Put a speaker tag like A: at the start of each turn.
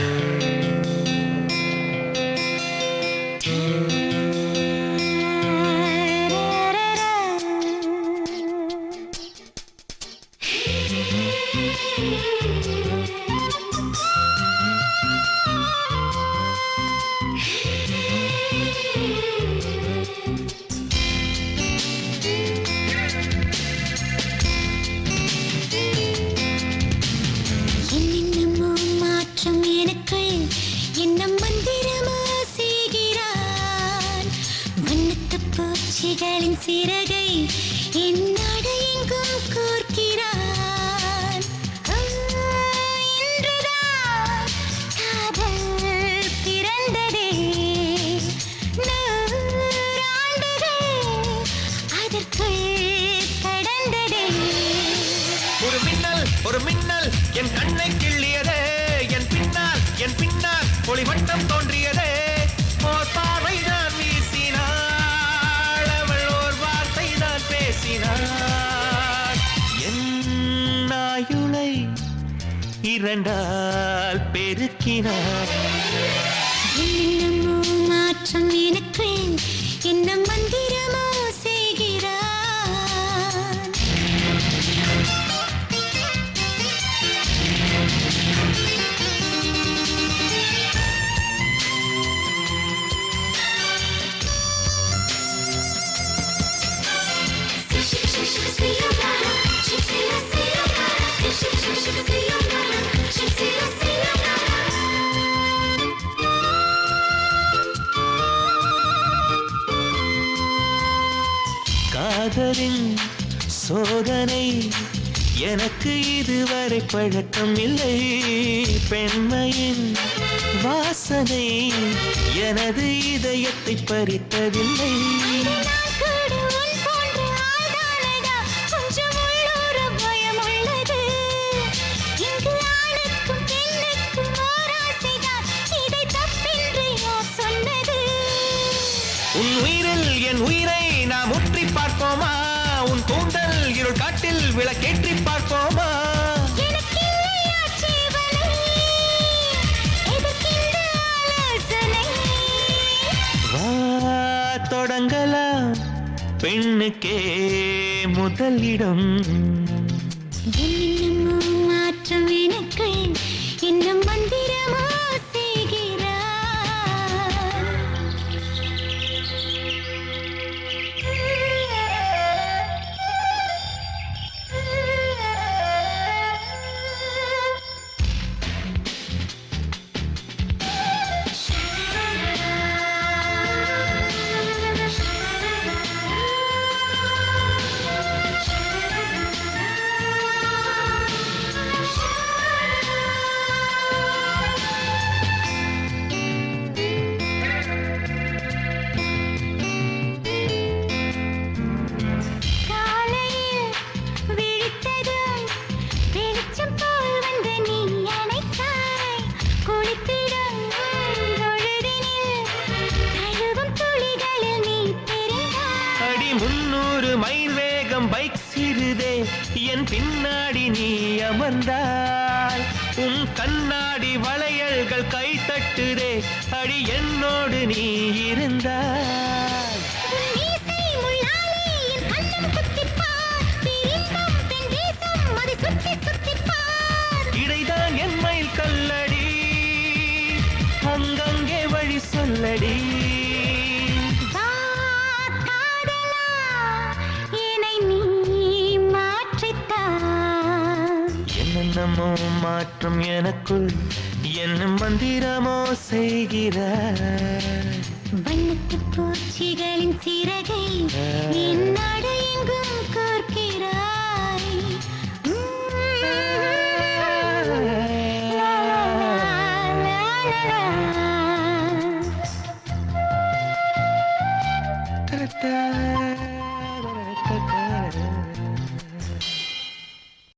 A: Bye. பூச்சிகளின் சிறகை என்னோடு எங்கும் கோர்க்கிறான் இன்றுதான் காதல் பிறந்ததே. நூறாண்டுகள் அதற்குள் கடந்ததே.
B: ஒரு மின்னல் ஒரு மின்னல் என் கண்ணை கிள்ளியதே. என் பின்னால் என் பின்னால் ஒளிவட்டம் தோன்றியதே. என்னாயுளை இரண்டால்
A: பெருக்கினார்? மாற்றம் எனக்கு என்ன
B: காதலின் சோதனை. எனக்கு இதுவரை பழக்கம் இல்லை. பெண்மையின் வாசனை. எனது இதயத்தை பறித்ததில்லை.
A: உன்
B: உயிரில் என் உயிரை நாம் உற்றி பார்ப்போமா? உன் கூந்தல் இருள் காட்டில் விளக்கேற்றி பார்ப்போமா? தொடங்கலாம் பெண்ணுக்கே முதலிடம்.
A: மாற்றம் எனக்கு இன்னும் மந்திரமா?
B: முன்னூறு மைல் வேகம் பைக் சிறுதே. என் பின்னாடி நீ அமர்ந்தாய். உன் கண்ணாடி வளையல்கள் கை தட்டுதே அடி என்னோடு நீ இருந்தாய். இடைதான் என் மயில் கல்லடி. அங்கங்கே வழி சொல்லடி. மாற்றம் எனக்குள் என்ன மந்திரமோ செய்கிற
A: வண்ணத்து பூச்சிகளின் சிறகை என்னோடு எங்கும் கோர்க்கிறாய் Ta-da!